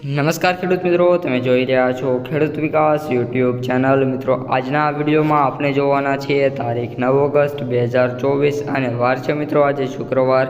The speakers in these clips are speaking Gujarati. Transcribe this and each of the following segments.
નમસ્કાર ખેડૂત મિત્રો, તમે જોઈ રહ્યા છો ખેડૂત વિકાસ યુટ્યુબ ચેનલ. મિત્રો, આજના વિડીયોમાં આપણે જોવાના છીએ તારીખ નવ ઓગસ્ટ બે હજાર ચોવીસ અને વાર છે મિત્રો આજે શુક્રવાર.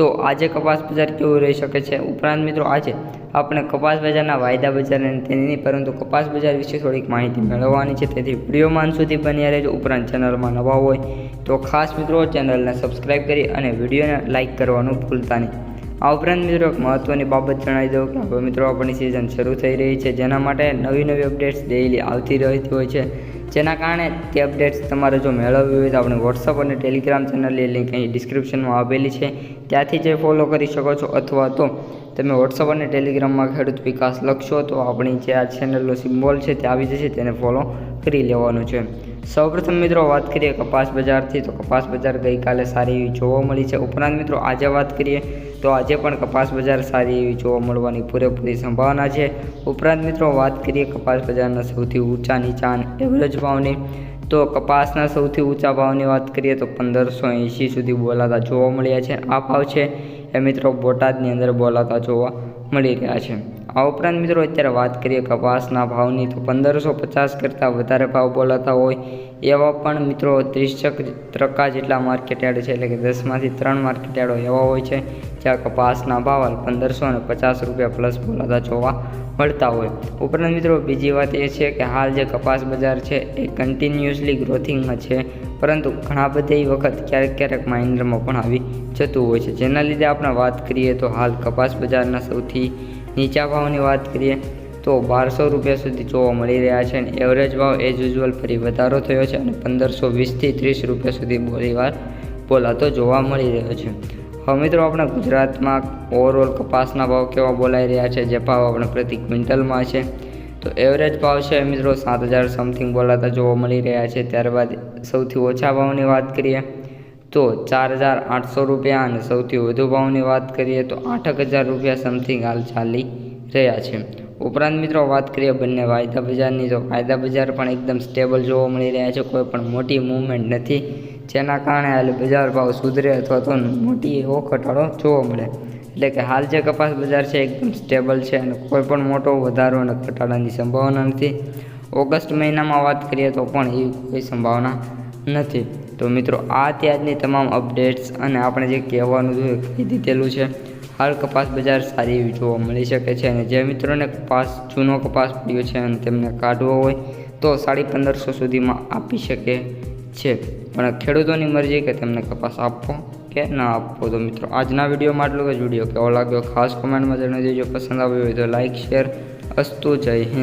તો આજે કપાસ બજાર કેવું રહી શકે છે? ઉપરાંત મિત્રો, આજે આપણે કપાસ બજારના વાયદા બજાર અને તેની, પરંતુ કપાસ બજાર વિશે થોડીક માહિતી મેળવવાની છે. તેથી વિડીયોમાં સુધી બન્યા રહેજો. ઉપરાંત ચેનલમાં નવા હોય તો ખાસ મિત્રો ચેનલને સબસ્ક્રાઈબ કરી અને વિડીયોને લાઇક કરવાનું ભૂલતા નહીં. આ ઉપરાંત મિત્રો, એક મહત્ત્વની બાબત જણાવી દઉં કે હવે મિત્રો, આપણી સિઝન શરૂ થઈ રહી છે, જેના માટે નવી નવી અપડેટ્સ ડેઈલી આવતી રહેતી હોય છે. જેના કારણે તે અપડેટ્સ તમારે જો મેળવવી હોય તો આપણે વોટ્સઅપ અને ટેલિગ્રામ ચેનલની લિંક અહીં ડિસ્ક્રિપ્શનમાં આપેલી છે. ત્યાંથી જે ફોલો કરી શકો છો, અથવા તો તમે વોટ્સઅપ અને ટેલિગ્રામમાં ખેડૂત વિકાસ લખશો, તો આપણી જે આ ચેનલનો સિમ્બોલ છે તે આવી જશે, તેને ફોલો કરી લેવાનું છે. સૌપ્રથમ મિત્રો વાત કરીએ કપાસ બજારથી, તો કપાસ બજાર ગઈકાલે સારી એવી જોવા મળી છે. ઉપરાંત મિત્રો આજે વાત કરીએ, તો આજે પણ કપાસ બજાર સારી એવી જોવા મળવાની પૂરેપૂરી સંભાવના છે. ઉપરાંત મિત્રો વાત કરીએ કપાસ બજારના સૌથી ઊંચા નીચા એવરેજ ભાવની. તો કપાસના સૌથી ઊંચા ભાવની વાત કરીએ, તો પંદરસો એંશી સુધી બોલાતા જોવા મળ્યા છે. આ ભાવ છે એ મિત્રો બોટાદની અંદર બોલાતા જોવા મળી રહ્યા છે. આ ઉપરાંત મિત્રો અત્યારે વાત કરીએ કપાસના ભાવની, તો પંદરસો પચાસ કરતાં વધારે ભાવ બોલાતા હોય એવા પણ મિત્રો ત્રીસક ટકા જેટલા માર્કેટયાર્ડ છે, એટલે કે દસમાંથી ત્રણ માર્કેટયાર્ડો એવા હોય છે, જ્યાં કપાસના ભાવ પંદરસો અને પચાસ રૂપિયા પ્લસ બોલાતા જોવા મળતા હોય. ઉપરાંત મિત્રો બીજી વાત એ છે કે હાલ જે કપાસ બજાર છે, એ કન્ટિન્યુઅસલી ગ્રોથિંગમાં છે. પરંતુ ઘણા બધા વખત ક્યારેક ક્યારેક માઇન્ડરમાં પણ આવી જતું હોય છે. જેના લીધે આપણે વાત કરીએ તો હાલ કપાસ બજારના સૌથી નીચા ભાવની વાત કરીએ તો બારસો રૂપિયા સુધી જોવા મળી રહ્યા છે અને એવરેજ ભાવ એઝ યુઝ્યુઅલ ફરી વધારો થયો છે અને પંદરસો વીસથી ત્રીસ રૂપિયા સુધી બોલીવાર બોલાતો જોવા મળી રહ્યો છે. હવે મિત્રો આપણે ગુજરાતમાં ઓવરઓલ કપાસના ભાવ કેવા બોલાઈ રહ્યા છે? જે ભાવ આપણે પ્રતિ ક્વિન્ટલમાં છે? તો એવરેજ ભાવ છે મિત્રો સાત હજાર સમથિંગ બોલાતા જોવા મળી રહ્યા છે. ત્યારબાદ સૌથી ઓછા ભાવની વાત કરીએ તો ચાર હજાર આઠસો રૂપિયા અને સૌથી વધુ ભાવની વાત કરીએ તો આઠક હજાર રૂપિયા સમથિંગ હાલ ચાલી રહ્યા છે. ઉપરાંત મિત્રો વાત કરીએ બંને વાયદા બજારની, તો વાયદા બજાર પણ એકદમ સ્ટેબલ જોવા મળી રહ્યા છે. કોઈ પણ મોટી મૂવમેન્ટ નથી. જેના કારણે હાલ બજાર ભાવ સુધરે અથવા તો મોટી એવો ઘટાડો જોવા મળે. એટલે કે હાલ જે કપાસ બજાર છે એકદમ સ્ટેબલ છે અને કોઈ પણ મોટો વધારો અને ઘટાડાની સંભાવના નથી. ઓગસ્ટ મહિનામાં વાત કરીએ તો પણ એવી કોઈ સંભાવના નથી. તો મિત્રો, આ ત્યાજની તમામ અપડેટ્સ અને આપણે જે કહેવાનું જોઈએ કહી દીધેલું છે. હાલ કપાસ બજાર સારી એવી જોવા મળી શકે છે અને જે મિત્રોને કપાસ, જૂનો કપાસ પડ્યો છે અને તેમને કાઢવો હોય તો સાડી પંદરસો સુધીમાં આપી શકે છે. પણ ખેડૂતોની મરજી કે તેમને કપાસ આપવો કે ના આપવો તો મિત્રો. આજના વિડીયોમાં આટલું જ વીડિયો કેવો લાગ્યો ખાસ કોમેન્ટમાં જણાવી દેજો. પસંદ આવ્યો હોય તો લાઇક શેર અસ્તુ જય હિન્દ.